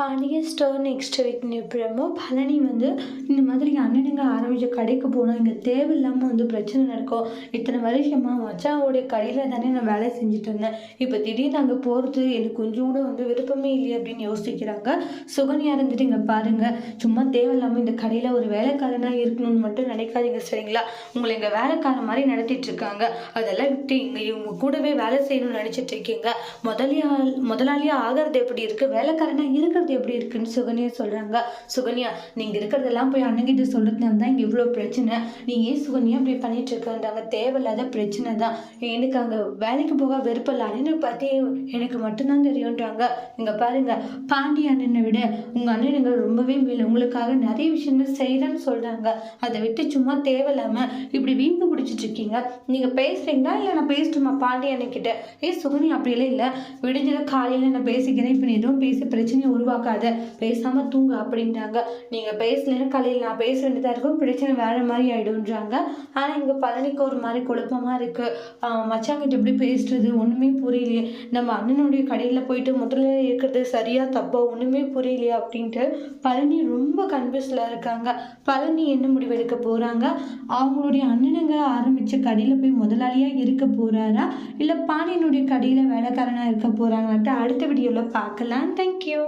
Pandian store next week நிப்புறமோ பழனி வந்து இந்த மாதிரி அண்ணனுங்க ஆரம்பித்த கடைக்கு போனால் இங்கே தேவையில்லாமல் வந்து பிரச்சனை நடக்கும். இத்தனை வருஷமாக மச்சாவோடைய கடையில் தானே நான் வேலை செஞ்சுட்டு இருந்தேன். இப்போ திடீர்னு அங்கே போகிறது எனக்கு கொஞ்சம் கூட வந்து விருப்பமே இல்லையே அப்படின்னு யோசிக்கிறாங்க. சுகன்யா இருந்துட்டு இங்கே பாருங்கள் சும்மா தேவையில்லாமல் இந்த கடையில் ஒரு வேலைக்காரனாக இருக்கணும்னு மட்டும் நினைக்காதீங்க சரிங்களா? உங்களை இங்கே வேலைக்காரன் மாதிரி நடத்திட்டு இருக்காங்க. அதெல்லாம் விட்டு இங்கே இவங்க கூடவே வேலை செய்யணும்னு நினச்சிட்டு இருக்கீங்க. முதலியா முதலாளியாக ஆகிறது எப்படி இருக்குது வேலைக்காரனாக இருக்கிறது எப்படி இருக்குன்னு சுகன்யா சொல்கிறாங்க சுகன்யா நீங்கள் இருக்கிறதெல்லாம் போய் அண்ணங்கிட்ட சொல்கிறதுனால தான் இங்கே இவ்வளோ பிரச்சனை. நீ ஏன் சுகன்யா இப்படி பண்ணிட்டு இருக்கன்றாங்க தேவையில்லாத பிரச்சனை தான். எனக்கு அங்கே வேலைக்கு போக வெறுப்பில்ல அண்ணனை பற்றி எனக்கு மட்டும்தான் தெரியுன்றாங்க இங்கே பாருங்க பாண்டி அண்ணனை விட உங்கள் அண்ணனுங்க ரொம்பவே மேல். உங்களுக்காக நிறைய விஷயங்கள் செய்கிறேன்னு சொல்கிறாங்க அதை விட்டு சும்மா தேவையில்லாமல் இப்படி வீம்பு பிடிச்சிட்டு இருக்கீங்க. நீங்கள் பேசுகிறீங்களா இல்லை நான் பேசட்டுமா பாண்டி அண்ணன்கிட்ட? ஏ சுகன்யா அப்படியெல்லாம் இல்லை. விடிஞ்சது காலையில் நான் பேசிக்கிறேன். இப்போ நீ எதுவும் பேசி பிரச்சனையை உருவாக்காத. பேசாமல் தூங்க அப்படின்றாங்க. நீங்கள் பேசலன்னா காலையில் நான் பேச வேண்டியதாக இருக்கும். பிரச்சனை வேறு மாதிரி ஆகிடும்ன்றாங்க ஆனால் இங்கே பழனிக்கு ஒரு மாதிரி குழப்பமாக இருக்குது மச்சாங்கிட்ட எப்படி பேசுறது? ஒன்றுமே புரியலையே. நம்ம அண்ணனுடைய கடையில் போயிட்டு முதல்ல இருக்கிறது சரியா தப்பா ஒன்றுமே புரியலையா அப்படின்ட்டு பழனி ரொம்ப கன்ஃபியூஸில் இருக்காங்க. பழனி என்ன முடிவெடுக்க போகிறாங்க அவங்களுடைய அண்ணனுங்க ஆரம்பித்த கடையில் போய் முதலாளியாக இருக்க போகிறாரா இல்லை பாண்டியனுடைய கடையில் வேலைக்காரனாக இருக்க போகிறாங்கன்ட்டு அடுத்த வீடியோவில் பார்க்கலாம். தேங்க்யூ